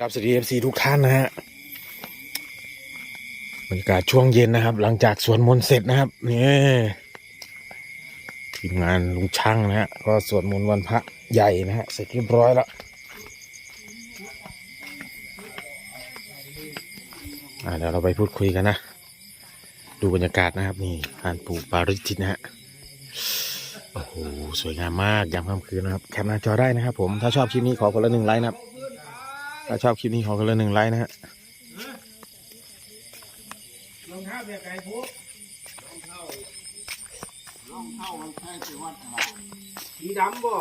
ครับสวัสดีเอฟซีทุกท่านนะฮะบรรยากาศช่วงเย็นนะครับ หลังจากสวดมนต์เสร็จนะครับนี่ทีมงานลุงช่างนะฮะก็สวดมนต์วันพระใหญ่นะฮะเสร็จเรียบร้อยแล้วอ่าเดี๋ยวเราไปพูดคุยกันนะ ดูบรรยากาศนะครับนี่พานปู่ปาริจิตนะฮะโอ้โหสวยงามมากยามค่ำคืนนะครับแคปหน้าจอได้นะครับผมถ้าชอบคลิปนี้ขอคนละหนึ่งไลค์นะครับ ถ้าชอบคลิปนี้ขอกันเลยหนึ่งไลค์นะฮะรองเท้าแบบไหนพุกสีดำบ่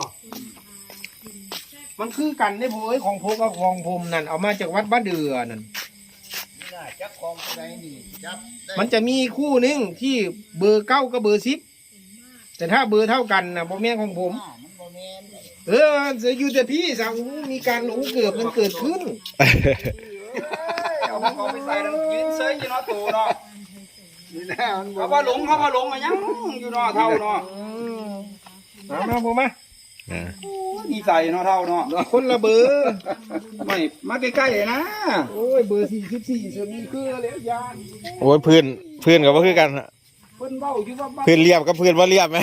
มันคือกันได้ผมเอ้ยของพกกับของผมนั่นเอามาจากวัดบ้านเดือนั่นจับของอะไรนี่จับได้มันจะมีคู่หนึงที่เบอร์เก้ากับเบอร์สิบแต่ถ้าเบอร์เท่ากันนะพ่อแม่นของผมอ่ามั นโมเมนเออจะอยู่แต่พี่สาวมีการอู้เกือบมันเกิดขึ้นเอาของเขาไปใส่แล้วยืนเซยอยู่เนาะตูเนาะนี่แหละมันเขาว่าหลงเขาว่าหลงอะยังอยู่เนาะเท่าเนาะมามาผมมาอ่าดีใจเนาะเท่าเนาะคนละเบอร์ไม่มาใกล้ๆนะโอ้ยเบอร์สี่สิบสี่จะมีคือแล้วยานโอ้ยเพื่อนเพื่อนกับว่าคือกันอะเพิ่นเบ้าอยู่ว่าบ้าเพื่อนเรียบกับเพื่อนว่าเรียบไหม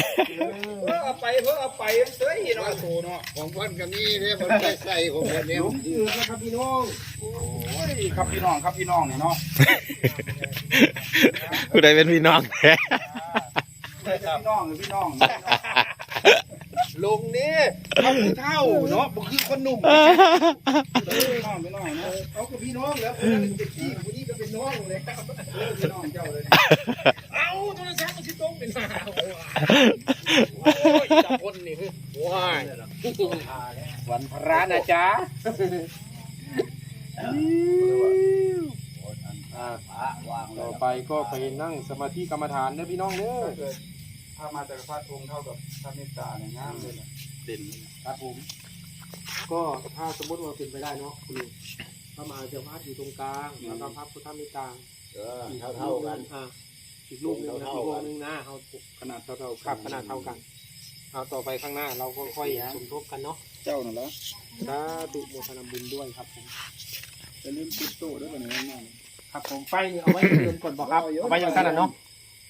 เอาไปเพิ่งเอาไปเซยเนาะตูเนาะของเพิ่นก็มีเนี่ยมันไปใส่ของเพิ่นเนี่ยหลงชื่อนะครับพี่น้องโอ้ยครับพี่น้องครับพี่น้องเนี่ยเนาะผู้ใดเป็นพี่น้องแท้พี่น้องพี่น้องลงนี่เอาผู้เท่าเนาะบ่คือคนหนุ่มพี่น้องพี่น้องเนาะเอากับพี่น้องแล้วคนนั้นเป็นพี่คนนี้ก็เป็นน้องเลยครับพี่น้องเจ้าเลยเอาโทรศัพท์มันสิต้องเป็นหาโอ้ยตะคนนี่ว้าย วันพระนะจ๊ะต่อไปก็ไปนั่งสมาธิกรรมฐานเด้อพี่น้องเด้อถ้ามาจากพระองค์เท่ากับพระเมตตาเนี่ยงามเลยนะเด่นครับผม ก็ถ้าสมมติว่าเป็นไปได้เนาะคุณลุงพระมหาเจ้าพระอยู่ตรงกลางแล้วก็พระพุทธมีกลาเออเท่าเท่ากันอ่าอีกรูปหนึงนะเท่าอีกๆวกังหนึ่งนะเอาขนาดเท่าๆขับขนาดเท่ากัน เอาต่อไปข้างหน้าเราก็ค่อยสมทบกันเนาะเจ้านั่นแหละสาธุโมทนาบุญด้วยครับผมจะลืมติดตู้ด้วยกันนะครับผมไฟนี่เอาไว้เดินก่อนบอกครับเอาไว้อย่างนั้นนะเนาะ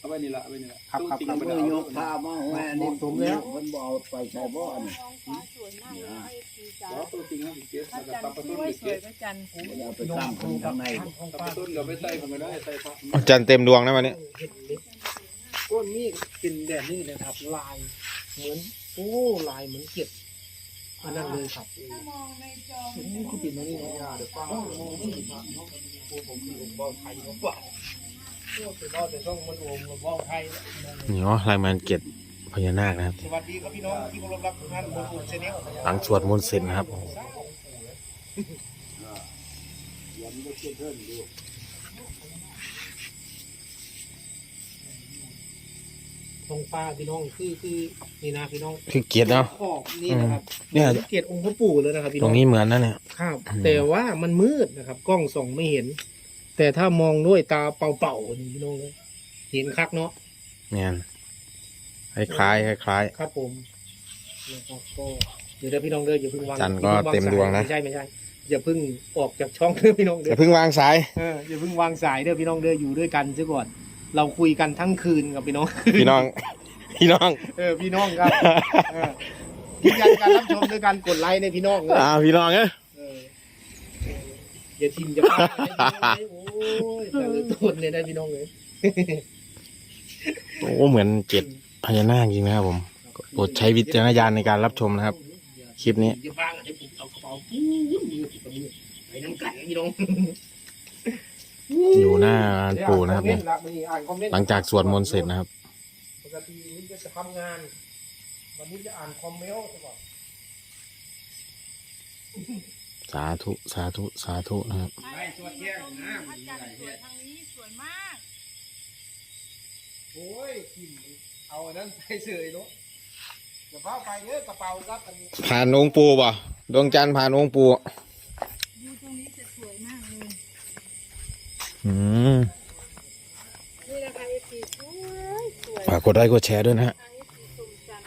เอาไว้นี่ละเอาไว้นี่ละครับครับตู้ครับจงเมื่ไม่อได้ยเอากผ้ามาแหวนนี่ผมแล้วเพิ่นบ่เอาไปใส่บ่อนท้องฟ้าสวยมากเลยนะคะเอฟซีจ๋าแล้วตัวจริงนะพี่เกศพระแล้วก็จันทตับร์ประสตูวยพี่สเกวยศพระจันทร์เอาไปตั้งข้างในตับประตูเราไปใส่ก็ไม่ได้ใส่พระอาจารย์เต็มดวงนะวันนี้เห็นเล็กก้นนี่เป็นแบบนี้เลยครับลาย เหมือนโอ้ลายเหมือนเก็บอันนั้นเลยครับถ้ามองในจอเห็นนี่คือป็นอันนี้นะเดี๋ยวป้ามองนี่ครับเนาะโอ้ผมคือผมบ้าไทยเขาว่าเป็นว่าแต่ต้องมันโอมกับบ้าไทยนี่เนาะรายงานเกตพญานาคนะครับ สวัสดีครับพี่น้องที่เคารพรักทุกท่านบนกลุ่มเชนหลังสวดมนต์เสร็จนะครับ ตรงฟ้าพี่น้องคือคือนี่นะพี่น้องคือเกียรติเนาะ ขอบนี่นะครับเนี่ย เกียรติองค์พระปู่เลยนะครับพี่ตน้รองงนี้เหมือนนั่นเนี่ย ครับ อืม แต่ว่ามันมืดนะครับ กล้องส่องไม่เห็น แต่ถ้ามองด้วยตาเปล่าๆนี่พี่น้องเลยเห็นคักเนาะเนี่ยคล้ายๆคล้าย ครับผมนะครับก็เดี๋ยวเดี๋ยวพี่น้องเด้ออย่าเพิ่งวางจันทร์ก็อย่าพิ่งางเต็มดวงนะ สายไม่ใช่ไม่ใช่อย่าเพิ่งออกจากช่องเด้อพี่น้องๆเด้อย่าอเพิ่งวางสาย เอออย่าเพิ่งวางสายเด้อพี่น้องเด้ออยู่ด้วยกันซะก่อน เราคุยกันทั้งคืนกับพี่น้อง พี่น้อง พี่น้อง เออพี่น้องครับเออยืนยันการรับชมด้วยการกดไลค์ในพี่น้องเลยอ่าพี่น้องเอ้ยเอออย่าทิมอย่าพลาดนะพี่น้องเลยโอ้ยแต่ละต้นเลยได้พี่น้องเลยโอ้เหมือนเกียรติพญานาคจริงนะครับผมโปรดใช้วิจารณญาณในการรับชมนะครับ คลิปนี้อย่าบ้างให้ผมเอากระเป๋าปูมือติดกับมือไปน้ำกันพี่น้อง อยู่หน้าปู่นะครับเนี่ยอ่านคอมเมนต์หลังจากสวดมนต์เสร็จนะครับปกตินี่จะทำงานวันนี้จะอ่านคอมเมนต์ซะก่อนสาธุสาธุสาธุนะครับไม่สวยแย่นะพระจันทร์สวยทางนี้สวยมากโอ้ยกินเอาอันนั้นไปเฉยเนาะอย่าพาไปเด้อกระเป๋าครับอันนี้ผ่านองค์ปู่ป่ะดวงจันทร์ผ่านองค์ปู่ ดูตรงนี้จะสวยมากเลย อืมนี่นะคะเอฟซีสวยสวยฝากกดไลค์กดแชร์ด้วยนะฮะทางเอฟซีชมจันทร์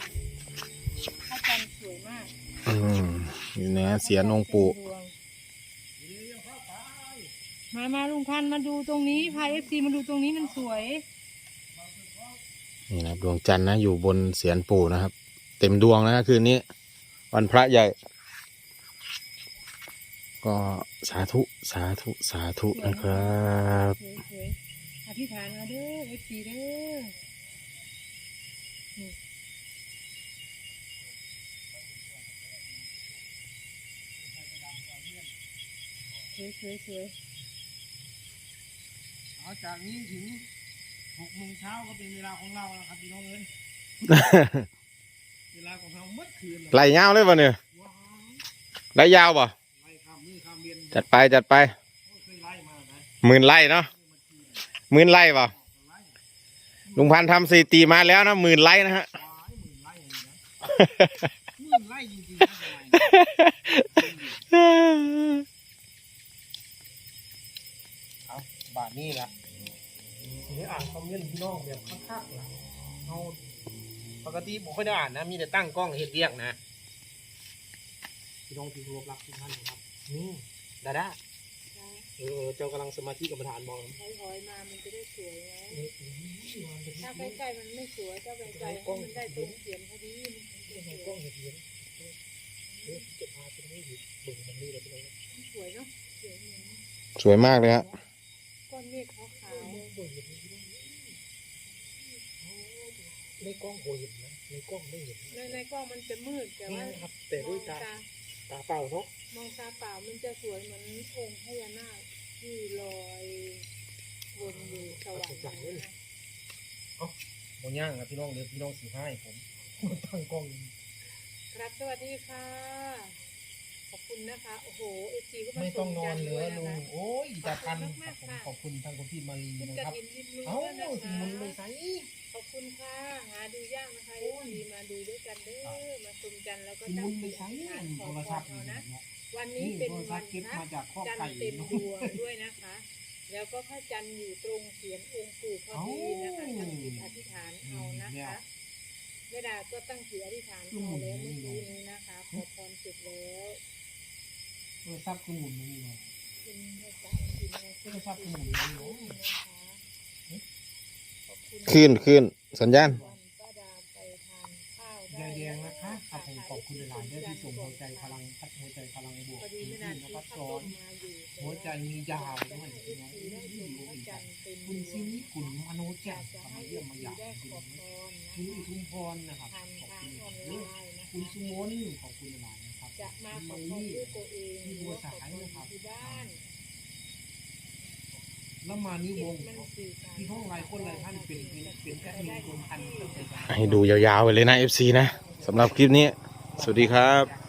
พระจันทร์สวยมากอืมอยู่ในเสียนองค์ปู่ดวงมามาลุงพันธุ์มาดูตรงนี้พาเอฟซีมาดูตรงนี้มันสวย นี่นะครับดวงจันทร์นะอยู่บนเสียนปู่นะครับ เต็มดวงนะคืนนี้ วันพระใหญ่ ก็สาธุสาธุสาธุนะครับสวยสวยอธิษฐานเอาเด้อเอฟซีเด้อนี่สวยสวยสวยเอาจากนี้ถึงหกโมงเช้าก็เป็นเวลาของเราแล้วครับพี่น้องเอ้ยเวลาของเราเมื่อคืนเลยไล่ยาวเลยป่ะเนี่ยว้าวไล่ยาวป่ะ จัดไปจัดไปหมื่นไล่เนาะหมื่นไล่เปล่าลุงพันทำสถิติมาแล้วนะหมื่นไล่นะฮะเอาบาทนี้ละทีนี้อ่านคอมเมนต์พี่น้องแบบคักๆล่ะเอาปกติผมไม่ได้อ่านนะ มีแต่ตั้งกล้องเฮ็ดเรียกนะ พี่น้องที่เคารพรักทุกท่านนะครับอืม ดาด้าเออเจ้ากำลังสมาธิกับประธานมองถอยถอยๆมา มันจะได้สวยไงถ้าใกล้ๆมันไม่สวยถ้าไกลๆให้มันได้ตรงเขียนพอดีมันถึงจะสวยจะพาไปให้ดูบึงมันนี่เลยพี่น้องสวยเนาะสวยเหมือนสวยมากเลยฮะก้อนเมฆขาวในกล้องโหเห็นนะในกล้องไม่เห็นๆในในกล้องมันจะมืดแต่ว่าครับแต่มด้อวยงตา ตาตาเปล่าเนาะมองตาเปล่ามันจะสวยเหมือนองค์พญานาคที่ลอยวนอยู่สวรรค์นะโมย่างนะพี่น้องเดี๋ยวพี่น้องสีให้ผมตั้งกล้องครับสวัสดีค่ะ ขอบคุณนะคะ โอ้โหเอจีก็าไม่ต้องนอนชเหมลืกัอด้วยลุนะงคะ โอ้ยตาพันขอบคุณมากๆขอบคุณทางคุณพี่มารีคุณนะกครับฐินริมรู้เอ้าด้วยนะสิคะมุนเลยไสข อบคุณค่ะหาดูยากนะคะเอซีมาดูด้วยกันเด้อมาชมกันแล้วก็สิตั้มุงนเลจิยตไสอธิษฐานขโทอรพศัรพท์เอานี่นะนะวันนี้นี่เป็นโทรศัวัพนท์เก็บพระมาจากข้อจันทไก่ร์เต็มเนาะดวงด้วยนะคะ แล้วก็พระจันทร์อยู่ตรงเสียนองค์ปู่พอดีนะคะตั้งจิตอธิษฐานเอานะคะเวลาก็ตั้งจิตอธิษฐานเอาแล้วเมื่อกี้นี้นะคะ ขอพรเสร็จแล้วโทรศัพท์คือหมุนนี่เนาะคุณพระจันทร์อยู่ในโทรศัพท์คือหมุนนี่เนาะนะคะ ขึ้นขึ้นสัญญาณวันป้าดาไปทานข้าวแดงนะคะครับผมขอบคุณหลายๆด้วยที่ส่งหัวใจพลังพัดหัวใจพลังบวกที่นี่นะครับข้อนหัวใจมียาวด้วยพี่น้องสีได้ชมพระมคุณซินิคุณมโนแจ่ยามทำให้มเยี่ยมมาหยาบได้คุณขอพรนะคุณอุทุมพรนะครับขอบคุณคุณสุมนขอบคุณหลายนะครับคุณพรลี่ด้วยตัวเองที่บัวสายนะครับที่บ้าน แล้วมานิจิวตงศ์มันสื่อสารพี่น้องหลายคนหลายท่านเป็นเป็นเป็นแอดมินกรมพันธุ์ตั้งแต่สมัยให้ดูยาวๆไปเลยนะ FC นะสำหรับคลิปนี้ สวัสดีครับ